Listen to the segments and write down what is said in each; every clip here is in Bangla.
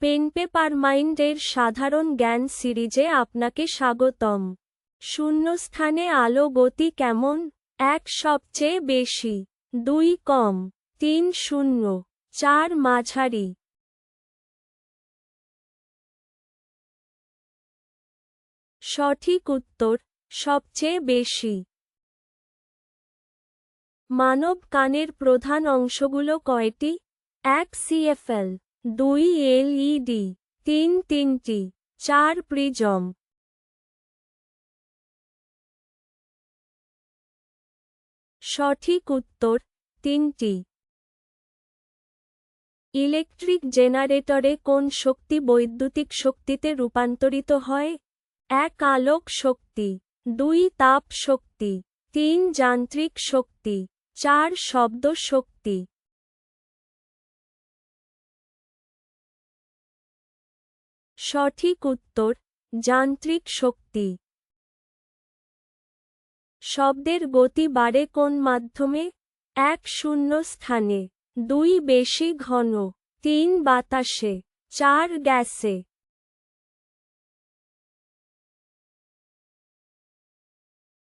পেন পেপার মাইন্ডের সাধারণ জ্ঞান সিরিজে আপনাকে স্বাগতম। শূন্যস্থানে আলো গতি কেমন? এক সবচেয়ে বেশি। দুই কম। তিন শূন্য। চার মাঝারি। সঠিক উত্তর, সবচেয়ে বেশি। মানব কানের প্রধান অংশগুলো কয়টি? এক সিএফএল। দুই এলইডি, তিন তিনটি, চার প্রিজম। সঠিক উত্তর, তিনটি। ইলেকট্রিক জেনারেটরে কোন শক্তি বৈদ্যুতিক শক্তিতে রূপান্তরিত হয়? এক আলোক শক্তি, দুই তাপ শক্তি, তিন যান্ত্রিক শক্তি, চার শব্দ শক্তি। সঠিক উত্তর, যান্ত্রিক শক্তি। শব্দের গতি বাড়ে কোন মাধ্যমে? এক শূন্য স্থানে, দুই বেশি ঘন, তিন বাতাসে, চার গ্যাসে।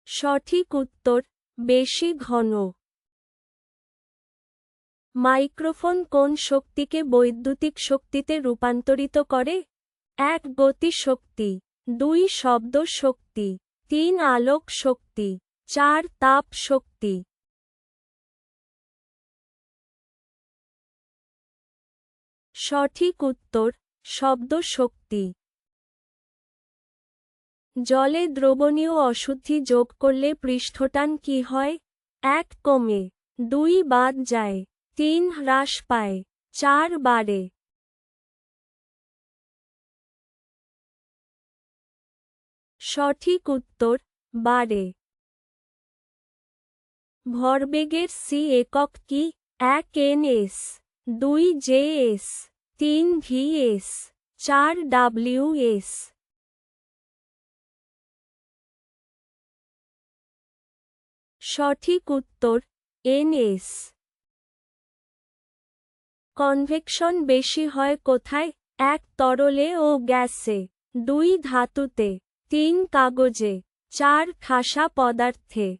সঠিক উত্তর, বেশি ঘন। মাইক্রোফোন কোন শক্তিকে বৈদ্যুতিক শক্তিতে রূপান্তরিত করে? এক গতি শক্তি দুই শব্দ শক্তি, তিন আলোক শক্তি, চার তাপ শক্তি। সঠিক উত্তর, শব্দ শক্তি। জলে দ্রবণীয় অশুদ্ধি যোগ করলে পৃষ্ঠটান কি হয়? এক কমে, দুই বাদ যায়, তিন হ্রাস পায়, চার বাড়ে। সঠিক উত্তর বাড়ে ভরবেগের সি একক কি? এক এন এস, দুই জে এস, তিন ভি এস, চার ডাব্লিউ এস। সঠিক উত্তর এনএস কনভেকশন বেশি হয় কোথায়? এক তরলে ও গ্যাসে, দুই ধাতুতে। তিন কাগজে, চার ঠাসা পদার্থে।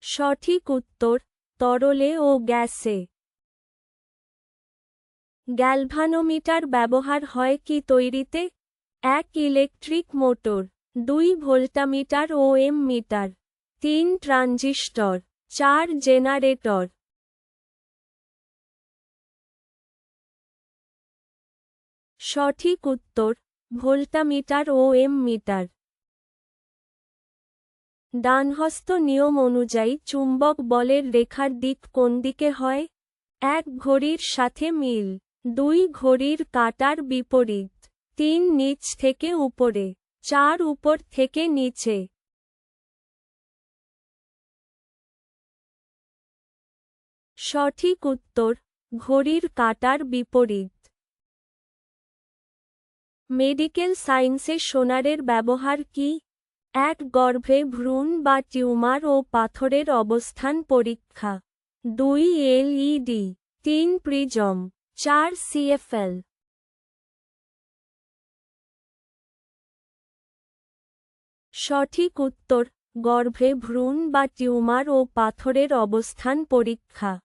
সঠিক উত্তর, তরলে ও গ্যাসে। গ্যালভানোমিটার ব্যবহার হয় কি তৈরিতে? এক ইলেকট্রিক মোটর, দুই ভোল্টামিটার ও এম মিটার, তিন ট্রানজিস্টর, চার জেনারেটর। সঠিক উত্তর, ভোল্টামিটার ও এম মিটার। ডানহস্ত নিয়ম অনুযায়ী চুম্বক বলের রেখার দিক কোন দিকে হয়? এক ঘড়ির সাথে মিল, দুই ঘড়ির কাটার বিপরীত, তিন নিচ থেকে উপরে, চার উপর থেকে নিচে। সঠিক উত্তর, ঘড়ির কাটার বিপরীত। মেডিকেল সায়েন্সে সোনারের ব্যবহার কি? এক, গর্ভে ভ্রূণ বা টিউমার ও পাথরের অবস্থান পরীক্ষা। দুই, এলইডি। তিন, প্রিজম। চার, সিএফএল। সঠিক উত্তর, গর্ভে ভ্রূণ বা টিউমার ও পাথরের অবস্থান পরীক্ষা।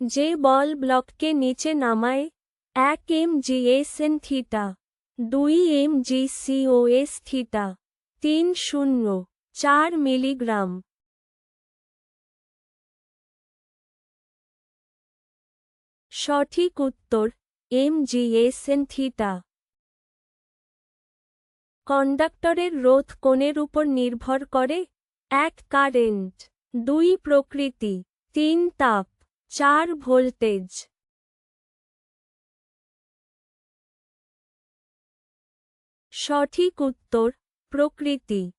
যে বল ব্লককে নিচে নামায় এক M G S N theta, দুই M G C O S theta, তিন শূন্য, চার মিলিগ্রাম। সঠিক উত্তর, M G S N theta. কন্ডাক্টরের রোধ কোণের উপর নির্ভর করে, এক কারেন্ট, দুই প্রকৃতি, তিন তাপ, চার ভোল্টেজ। সঠিক উত্তর, প্রকৃতি।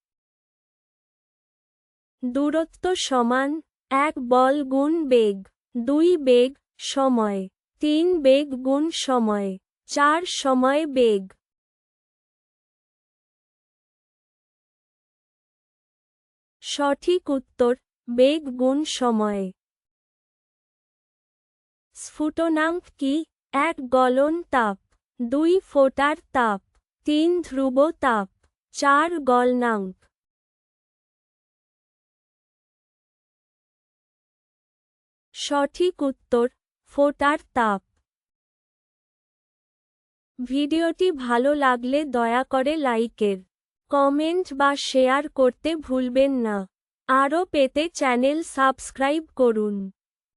দূরত্ব সমান এক বল গুণ বেগ, দুই বেগ সময়, তিন বেগ গুণ সময়, চার সময় বেগ। সঠিক উত্তর, বেগ গুণ সময়। স্ফুটনাঙ্ক কি? এক গলন তাপ, দুই ফোটার তাপ। তিন ধ্রুব তাপ, চার গলনাঙ্ক। সঠিক উত্তর, ফোটার তাপ। ভিডিওটি ভালো লাগলে দয়া করে লাইকের, কমেন্ট বা শেয়ার করতে ভুলবেন না। আরও পেতে চ্যানেল সাবস্ক্রাইব করুন।